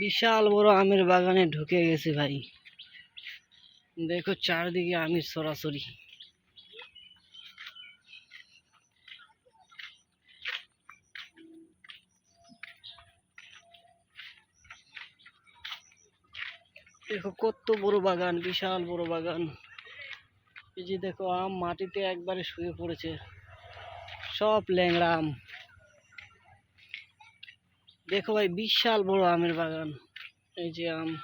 বিশাল বড় আমের বাগানে ঢুকে গেছে ভাই। দেখো চারদিকে আমের সরাসরি। দেখো কত বড় বাগান, বিশাল বড় বাগান। এই যে দেখো আম মাটিতে একবারে শুয়ে পড়েছে। সব ল্যাংড়া আম। দেখো ভাই, বিশাল বড় আমের বাগান। এই যে আম।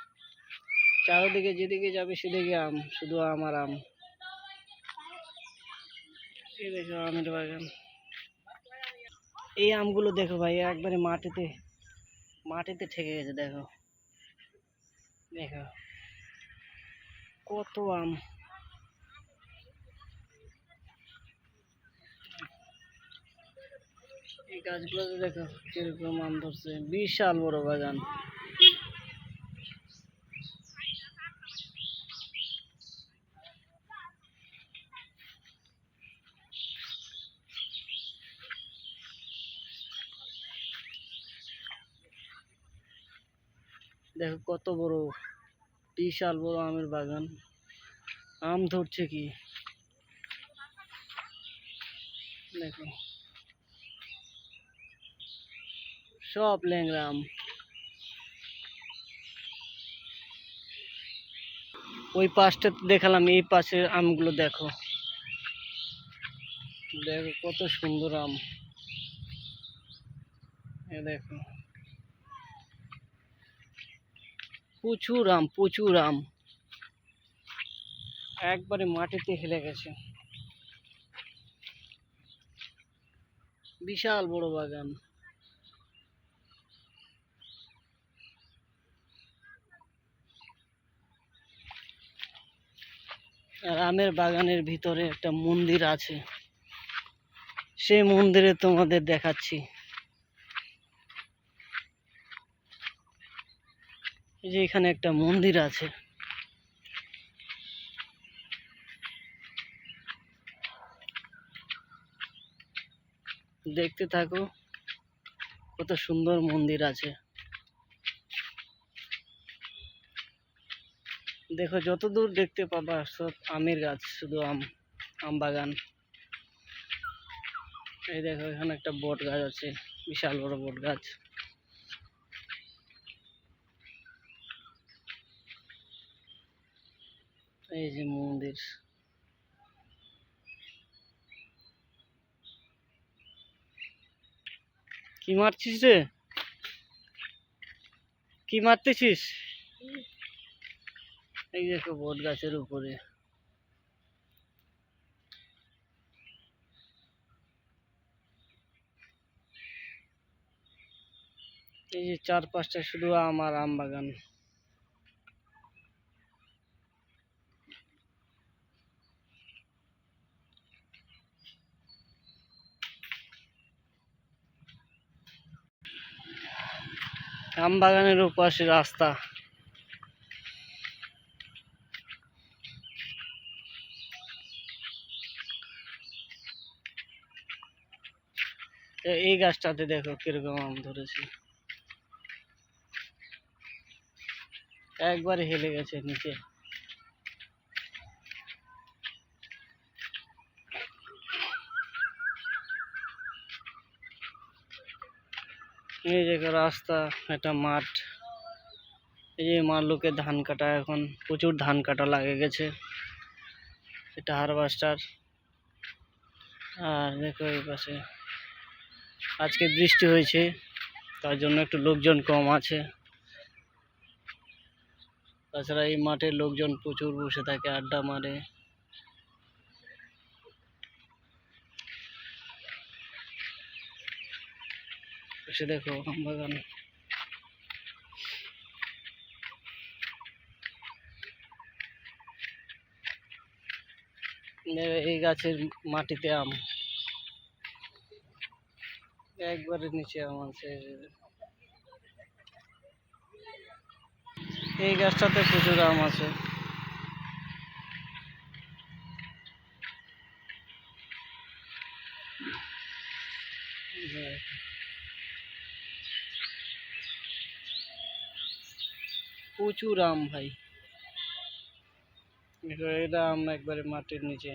চারিদিকে যেদিকে যাবে সেদিকে আম, শুধু আম আম। দেখো আমের বাগান। এই আমগুলো দেখো ভাই, একবারে মাটিতে মাটিতে ঠেকে গেছে, দেখো। দেখো। কত আম। এই গাছগুলোতে দেখো, কীরকম আম ধরছে। বিশাল বড় বাগান। দেখো কত বড়, বিশাল বড় আমের বাগান। আম ধরছে কি? দেখো। সব ল্যাংড়া আম। ওই পাশটা দেখালাম, এই পাশের আমগুলো দেখো। দেখো কত সুন্দর আম। দেখো। প্রচুর আম প্রচুর আম। একবারে মাটিতে হেলে গেছে। বিশাল বড় বাগান। আমের বাগানের ভিতরে একটা মন্দির আছে। সেই মন্দিরে তোমাদের দেখাচ্ছি। যে এখানে একটা মন্দির আছে। দেখতে থাকো, কত সুন্দর মন্দির আছে। দেখো যত দূর দেখতে পাবা, সব আমের গাছ, শুধু আম আম বাগান। এই দেখো, এখানে একটা বট গাছ আছে, বিশাল বড় বট গাছ। এই যে মন্দির। কি মারছিস রে? কি মারতেছিস? এই দেখো বট গাছের উপরে। এই যে চার পাঁচটা শুধু আমার আম বাগান। আম বাগানের ওপাশে রাস্তা এ- এই গাছটাতে দেখো কীরকম আম ধরেছে। একবারে হেলে গেছে নিচে। এই দেখো রাস্তা, একটা মাঠ। এই যে মা লোকের ধান কাটা, এখন প্রচুর ধান কাটা লাগে গেছে। এটা হারভেস্টার আর দেখো এই পাশে। আজকে বৃষ্টি হয়েছে, তার জন্য একটু লোকজন কম আছে। তাছাড়া এই মাঠে লোকজন প্রচুর বসে থাকে, আড্ডা মারে। এসে দেখো, আম বাগান। এই গাছের মাটিতে আম। একবারে নিচে আম আছে এই গাছটাতে প্রচুর আম আছে। প্রচুর আম ভাই। এটা আম একবারে মাটির নিচে।